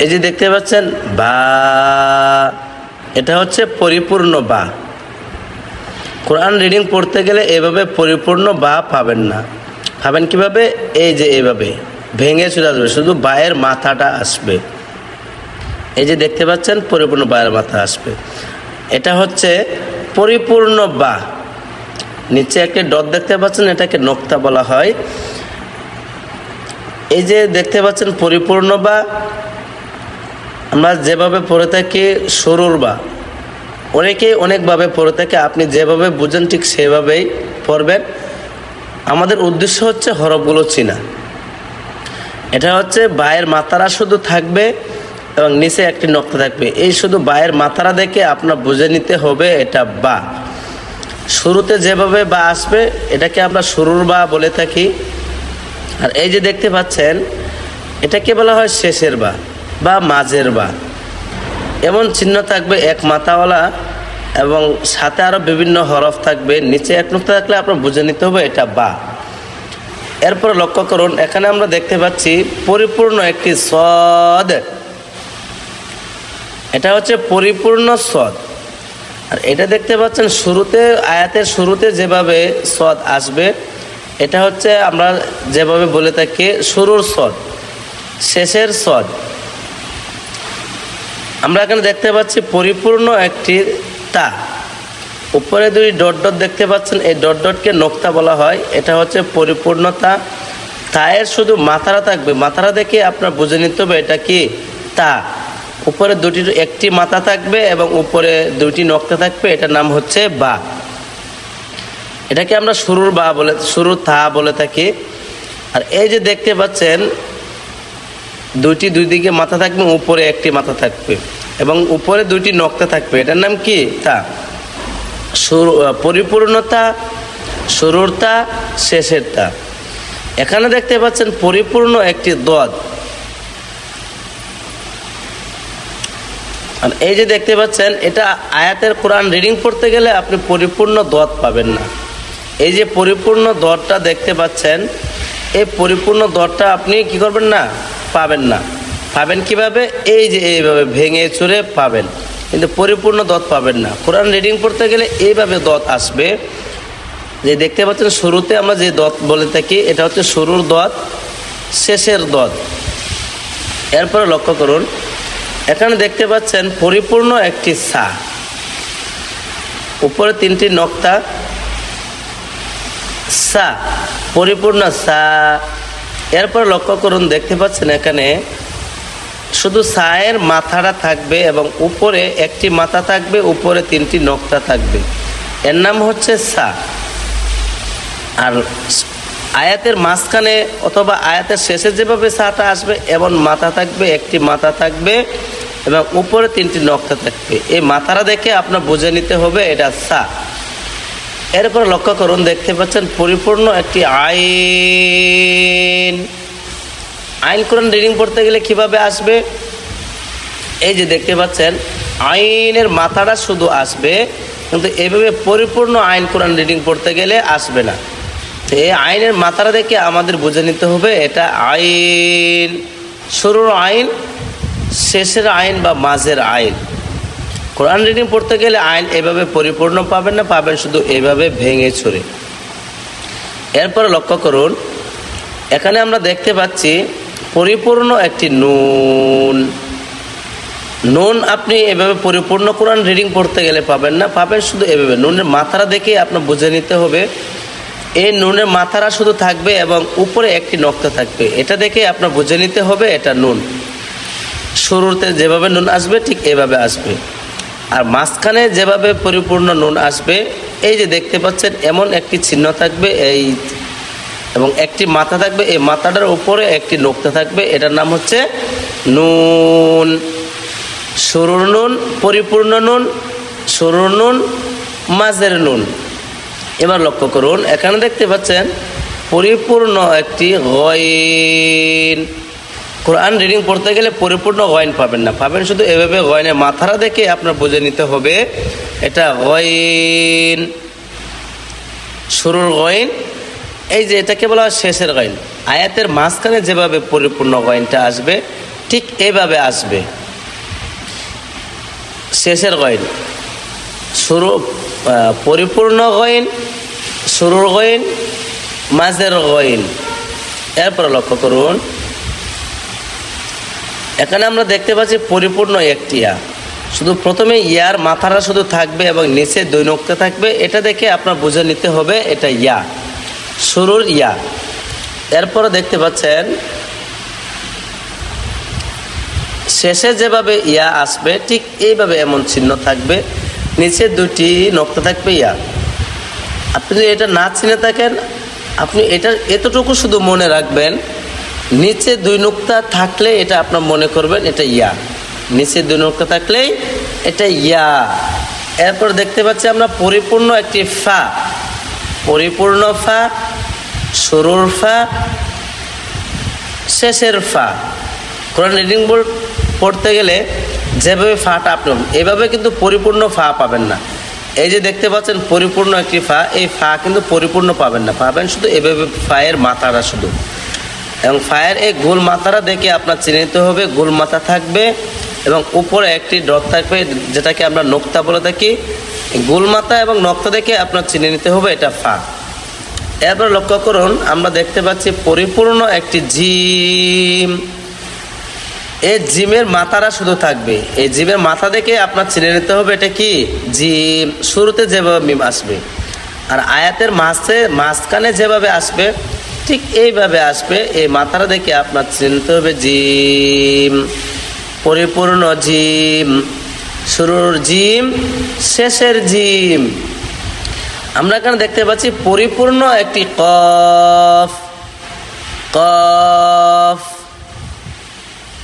এই যে দেখতে পাচ্ছেন, বা, এটা হচ্ছে পরিপূর্ণ বা। কোরআন রিডিং পড়তে গেলে এভাবে পরিপূর্ণ বা পাবেন না। পাবেন কীভাবে? এই যে এভাবে, ভেঙে চলে আসবে, শুধু বায়ের মাথাটা আসবে। এই যে দেখতে পাচ্ছেন, পরিপূর্ণ বায়ের মাথা আসবে। এটা হচ্ছে পরিপূর্ণ বা। নিচে একটি ডট দেখতে পাচ্ছেন, এটাকে নোক্তা বলা হয়। এই যে দেখতে পাচ্ছেন, পরিপূর্ণ বা আমরা যেভাবে পড়ে থাকি সরুর বা অনেকেই অনেকভাবে পড়ে থাকে, আপনি যেভাবে বুঝেন ঠিক সেভাবেই পড়বেন। আমাদের উদ্দেশ্য হচ্ছে হরফগুলো চিনা। এটা হচ্ছে বায়ের মাথারা শুধু থাকবে এবং নিচে একটি নক্তা থাকবে। এই শুধু বায়ের মাথারা দেখে আপনার বুঝে নিতে হবে এটা বা। শুরুতে যেভাবে বা আসবে, এটাকে আমরা শুরুর বা বলে থাকি। আর এই যে দেখতে পাচ্ছেন, এটাকে বলা হয় শেষের বা। বা মাঝের বা। এমন চিহ্ন থাকবে এক মাথাওয়ালা এবং সাথে আরও বিভিন্ন হরফ থাকবে, নিচে এক নুক্তা থাকলে আপনার বুঝে নিতে হবে এটা বা। এরপর লক্ষ্য করুন, এখানে আমরা দেখতে পাচ্ছি পরিপূর্ণ একটি সদ। এটা হচ্ছে পরিপূর্ণ সদ। আর এটা দেখতে পাচ্ছেন শুরুতে, আয়াতের শুরুতে যেভাবে সদ আসবে, এটা হচ্ছে আমরা যেভাবে বলে থাকি, শুরুর সদ, শেষের সদ। আমরা এখানে দেখতে পাচ্ছি পরিপূর্ণ একটি তা। উপরে দুই ডট ডট দেখতে পাচ্ছেন। এই ডট ডটকে নোক্তা বলা হয়। এটা হচ্ছে পরিপূর্ণতা তায়ের শুধু মাথারা থাকবে। মাথারা দেখে আপনার বুঝে নিতে হবে এটা কি? তা। উপরে দুটি, একটি মাথা থাকবে এবং উপরে দুটি নক্তা থাকবে। এটার নাম হচ্ছে বা। এটাকে আমরা শুরুর বা বলে শুরুর তা বলে থাকি। আর এই যে দেখতে পাচ্ছেন দুইটি দুই দিকে মাথা থাকবে, উপরে একটি মাথা থাকবে। এবং উপরে দুইটি নক্তা থাকবে। এটার নাম কি? তা। পরিপূর্ণতা, শুরুরতা শেষেরটা এখানে দেখতে পাচ্ছেন পরিপূর্ণ একটি দদ আর এই যে দেখতে পাচ্ছেন, এটা আয়াতের কোরআন রিডিং পড়তে গেলে আপনি পরিপূর্ণ দদ পাবেন না। এই যে পরিপূর্ণ দরটা দেখতে পাচ্ছেন, এই পরিপূর্ণ দরটা আপনি কি করবেন না? পাবেন না। পাবেন কীভাবে? এই যে এইভাবে ভেঙে চুরে পাবেন। কিন্তু পরিপূর্ণ দত পাবেন না। কোরআন রিডিং পড়তে গেলে এইভাবে দত আসবে যে দেখতে পাচ্ছেন, শুরুতে আমরা যে দত বলে থাকি, এটা হচ্ছে শুরুর দত, শেষের দত। এরপরে লক্ষ্য করুন, এখানে দেখতে পাচ্ছেন পরিপূর্ণ একটি সা। উপরে তিনটি নক্তা। সা, পরিপূর্ণ সা এরপর লক্ষ্য করুন, দেখতে পাচ্ছেন এখানে শুধু সায়ের মাথাটা থাকবে এবং উপরে একটি মাথা থাকবে, উপরে তিনটি নকটা থাকবে। এর নাম হচ্ছে সা। আর আয়াতের মাঝখানে অথবা আয়াতের শেষে যেভাবে সাটা আসবে, এমন মাথা থাকবে, একটি মাথা থাকবে এবং উপরে তিনটি নকটা থাকবে। এই মাথাটা দেখে আপনার বুঝে নিতে হবে, এটা সা। এরপর লক্ষ্য করুন, দেখতে পাচ্ছেন পরিপূর্ণ একটি আইন। আইন কোরআন রিডিং পড়তে গেলে কীভাবে আসবে? এই যে দেখতে পাচ্ছেন, আইনের মাথাটা শুধু আসবে, কিন্তু এভাবে পরিপূর্ণ আইন কোরআন রিডিং পড়তে গেলে আসবে না। তো এই আইনের মাথাটা দেখে আমাদের বুঝে নিতে হবে, এটা আইন। শুরুর আইন, শেষের আইন বা মাঝের আইন। কোরআন রিডিং পড়তে গেলে আইন এভাবে পরিপূর্ণ পাবেন না, পাবেন শুধু এভাবে ভেঙে ছড়ে। এরপরে লক্ষ্য করুন, এখানে আমরা দেখতে পাচ্ছি পরিপূর্ণ একটি নুন। নুন আপনি এভাবে পরিপূর্ণ কোরআন রিডিং পড়তে গেলে পাবেন না, পাবেন শুধু এভাবে। নুনের মাথারা দেখে আপনার বুঝে নিতে হবে, এই নুনের মাথারা শুধু থাকবে এবং উপরে একটি নক্তা থাকবে। এটা দেখে আপনার বুঝে নিতে হবে, এটা নুন। শুরুতে যেভাবে নুন আসবে, ঠিক এভাবে আসবে। আর মাঝখানে যেভাবে পরিপূর্ণ নুন আসবে, এই যে দেখতে পাচ্ছেন, এমন একটি চিহ্ন থাকবে, এই এবং একটি মাথা থাকবে, এই মাথাটার উপরে একটি নোক্তা থাকবে, এটার নাম হচ্ছে নুন। সরুর নুন, পরিপূর্ণ নুন, সরুর নুন, মাঝের নুন। এবার লক্ষ্য করুন, এখানে দেখতে পাচ্ছেন, পরিপূর্ণ একটি গয়ন কোরআন রিডিং পড়তে গেলে পরিপূর্ণ গয়ন পাবেন না। পাবেন শুধু এভাবে গয়নের মাথারা দেখে আপনার বুঝে নিতে হবে, এটা গয়ন, শুরুর গয়ন, এই যে এটাকে বলা হয় শেষের গয়ন। আয়াতের মাঝখানে যেভাবে পরিপূর্ণ গয়নটা আসবে, ঠিক এইভাবে আসবে। শেষের গইন শুরু পরিপূর্ণ গইন শুরুর গইন মাঝের গইন এরপর লক্ষ্য করুন এখানে আমরা দেখতে পাচ্ছি পরিপূর্ণ একটি ইয়া। শুধু প্রথমে ইয়ার মাথাটা শুধু থাকবে এবং নিচে দুই থাকবে, এটা দেখে আপনার বুঝে নিতে হবে এটা ইয়া, শুরুর ইয়া। এরপরে দেখতে পাচ্ছেন, শেষে যেভাবে ইয়া আসবে, ঠিক এইভাবে এমন চিহ্ন থাকবে, নিচে দুটি নোক্তা থাকবে ইয়া। আপনি যদি এটা না চিনে থাকেন, আপনি এটা এতটুকু শুধু মনে রাখবেন নিচে দুই নোক্তা থাকলে এটা আপনার মনে করবেন এটা ইয়া। নিচে দুই নোক্তা থাকলেই এটা ইয়া। এরপর দেখতে পাচ্ছি আমরা পরিপূর্ণ একটি ফা। পরিপূর্ণ ফা, শুরুর ফা, শেষের ফা। কোরআন রিডিং বোর্ড পড়তে গেলে যেভাবে ফাটা আপনি এভাবে কিন্তু পরিপূর্ণ ফা পাবেন না। এই যে দেখতে পাচ্ছেন পরিপূর্ণ একটি ফা, এই ফা কিন্তু পরিপূর্ণ পাবেন না। পাবেন শুধু এভাবে ফায়ের মাথাটা শুধু। এবং ফায়ার এই গোল মাথাটা দেখে আপনার চিনে নিতে হবে গোল মাথা থাকবে এবং উপরে একটি ডট থাকবে যেটাকে আমরা নোক্তা বলে থাকি। গোল মাথা এবং নক্তা দেখে আপনার চিনে নিতে হবে, এটা ফা। এরপর লক্ষ্য করুন, আমরা দেখতে পাচ্ছি পরিপূর্ণ একটি জিম। এই জিমের মাথারা শুধু থাকবে। এই জিমের মাথা দেখে আপনার চিনে নিতে হবে এটা কি? জিম। শুরুতে যেভাবে মিম আসবে, আর আয়াতের মাঝে, মাঝখানে যেভাবে আসবে ঠিক এইভাবে আসবে, এই মাথাটা দেখে আপনার চিনতে হবে, জিম, পরিপূর্ণ জিম, শুরুর জিম, শেষের জিম। আমরা এখানে দেখতে পাচ্ছি পরিপূর্ণ একটি কফ কফ।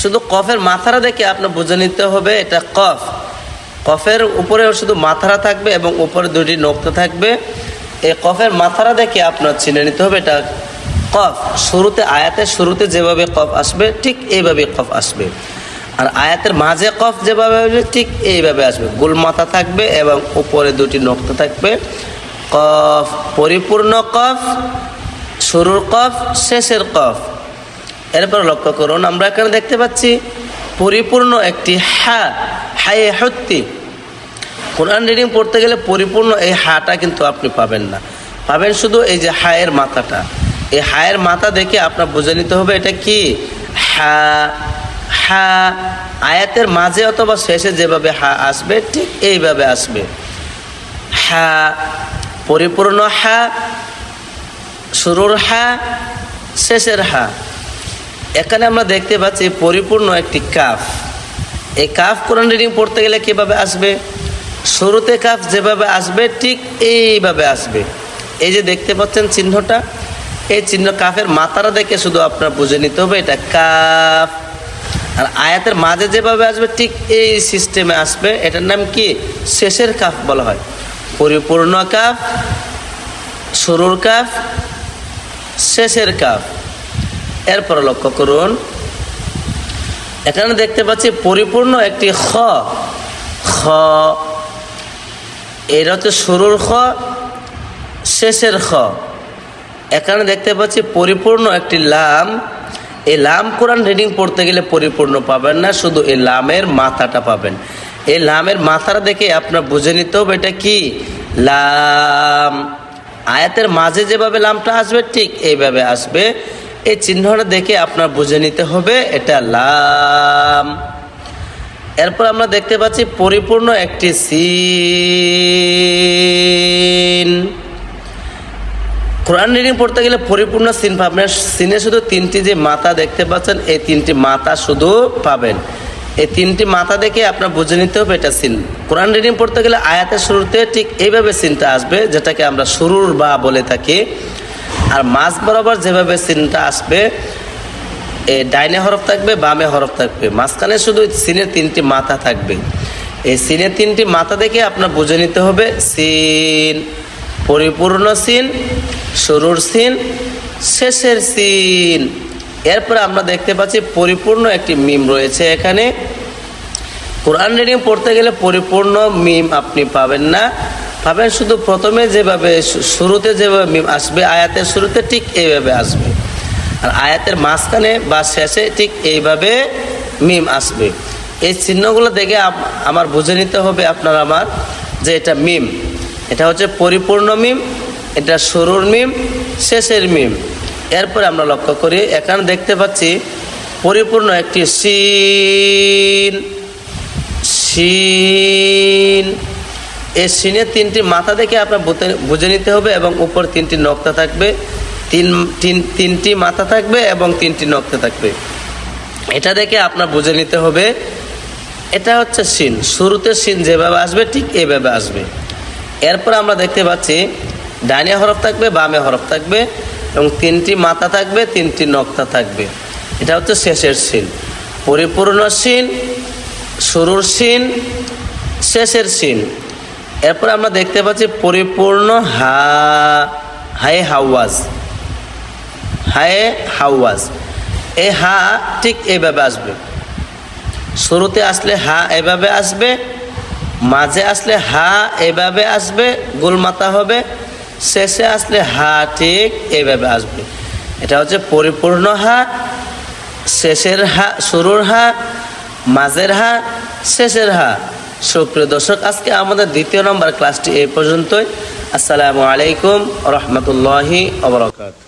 শুধু কফের মাথারা দেখে আপনার বুঝে নিতে হবে, এটা কফ। কফের উপরে শুধু মাথারা থাকবে এবং উপরে দুটি নোক্তা থাকবে। এই কফের মাথারা দেখে আপনার চিনে নিতে হবে, এটা কফ, শুরুতে আয়াতের শুরুতে যেভাবে কফ আসবে, ঠিক এইভাবে কফ আসবে। আর আয়াতের মাঝে কফ যেভাবে আসবে, ঠিক এইভাবে আসবে। গোল মাথা থাকবে এবং উপরে দুটি নোক্তা থাকবে। কফ, পরিপূর্ণ কফ, শুরুর কফ, শেষের কফ। এরপর লক্ষ্য করুন, আমরা এখানে দেখতে পাচ্ছি, পরিপূর্ণ একটি হা, হায়ে হত্যি কোরআন রিডিং পড়তে গেলে পরিপূর্ণ এই হাটা কিন্তু আপনি পাবেন না। পাবেন শুধু এই যে হায়ের মাথাটা। এই হায়ের মাথা দেখে আপনার বুঝে নিতে হবে, এটা কি? হা হা, আয়াতের মাঝে অথবা শেষে যেভাবে হা আসবে, ঠিক এইভাবে আসবে। হা, পরিপূর্ণ হা, শুরুর হা, শেষের হা। এখানে আমরা দেখতে পাচ্ছি পরিপূর্ণ একটি কাফ। এই কাফ কোরআন রিডিং পড়তে গেলে কীভাবে আসবে? শুরুতে কাফ যেভাবে আসবে, ঠিক এইভাবে আসবে। এই যে দেখতে পাচ্ছেন চিহ্নটা এই চিহ্ন কাফের মাথাটা দেখে শুধু আপনার বুঝে নিতে হবে, এটা কাফ। আর আয়াতের মাঝে যেভাবে আসবে, ঠিক এই সিস্টেমে আসবে। এটার নাম কি? শেষের কাফ বলা হয়। পরিপূর্ণ কাফ, শুরুর কাফ, শেষের কাফ। এরপর লক্ষ্য করুন, এখানে দেখতে পাচ্ছি পরিপূর্ণ একটি খ। খ এটা হচ্ছে শুরুর খ, শেষের খ। এখানে দেখতে পাচ্ছি পরিপূর্ণ একটি লাম। এই লাম কোরআন রিডিং পড়তে গেলে পরিপূর্ণ পাবেন না, শুধু এই লামের মাথাটা পাবেন। এই লামের মাথাটা দেখে আপনার বুঝে নিতে হবে এটা কি? লাম। আয়াতের মাঝে যেভাবে লামটা আসবে, ঠিক এইভাবে আসবে। এই চিহ্নটা দেখে আপনার বুঝে নিতে হবে এটা লাম। এরপর আমরা দেখতে পাচ্ছি পরিপূর্ণ একটি সিন। কোরআন রিডিং পড়তে গেলে পরিপূর্ণ সিন পাবেন। সিনে শুধু তিনটি যে মাথা দেখতে পাচ্ছেন, এই তিনটি মাথা শুধু পাবেন। এই তিনটি মাথা দেখে আপনার বুঝে নিতে হবে এটা সিন। কোরআন রিডিং পড়তে গেলে আয়াতের শুরুতে ঠিক এইভাবে সিনটা আসবে, যেটাকে আমরা শুরুর বা বলে থাকি। আর মাঝ বরাবর যেভাবে সিনটা আসবে, এ ডাইনে হরফ থাকবে, বামে হরফ থাকবে। মাঝখানে শুধু সিনের তিনটি মাথা থাকবে। এই সিনের তিনটি মাথা দেখে আপনার বুঝে নিতে হবে, সিন, পরিপূর্ণ সিন শুরুর সিন, শেষের সিন। এরপরে আমরা দেখতে পাচ্ছি পরিপূর্ণ একটি মিম রয়েছে এখানে। কোরআন রিডিং পড়তে গেলে পরিপূর্ণ মিম আপনি পাবেন না। পাবেন শুধু প্রথমে যেভাবে শুরুতে যেভাবে মিম আসবে, আয়াতের শুরুতে ঠিক এইভাবে আসবে। আর আয়াতের মাঝখানে বা শেষে ঠিক এইভাবে মিম আসবে। এই চিহ্নগুলো দেখে আমার বুঝে নিতে হবে আপনার আমার যে এটা মিম। এটা হচ্ছে পরিপূর্ণ মিম এটা শুরুর মিম, শেষের মিম। এরপরে আমরা লক্ষ্য করি, এখানে দেখতে পাচ্ছি পরিপূর্ণ একটি সিন। সিন। এই সিনের তিনটি মাথা দেখে আপনার বুঝে নিতে হবে এবং উপর তিনটি নক্তা থাকবে। তিন তিন, তিনটি মাথা থাকবে এবং তিনটি নক্তা থাকবে। এটা দেখে আপনার বুঝে নিতে হবে, এটা হচ্ছে সিন। শুরুতে সিন যেভাবে আসবে, ঠিক এভাবে আসবে। এরপর আমরা দেখতে পাচ্ছি ডাইনে হরফ থাকবে, বামে হরফ থাকবে এবং তিনটি মাথা থাকবে, তিনটি নক্তা থাকবে। এটা হচ্ছে শেষের সিন। পরিপূর্ণ সিন, শুরুর সিন, শেষের সিন। এরপর আমরা দেখতে পাচ্ছি পরিপূর্ণ হা হায় হাওয়াজ। হায় হাওয়াজ। এই হা ঠিক এভাবে আসবে। শুরুতে আসলে হা এভাবে আসবে, মাঝে আসলে হা এভাবে আসবে গোলমাতা হবে শেষে আসলে হা ঠিক এইভাবে আসবে। এটা হচ্ছে পরিপূর্ণ হা, শেষের হা, শুরুর হা, মাঝের হা, শেষের হা। সুপ্রিয় দর্শক, আজকে আমাদের দ্বিতীয় নম্বর ক্লাসটি এই পর্যন্তই। আসসালামু আলাইকুম রহমতুল্লাহি অবরকাত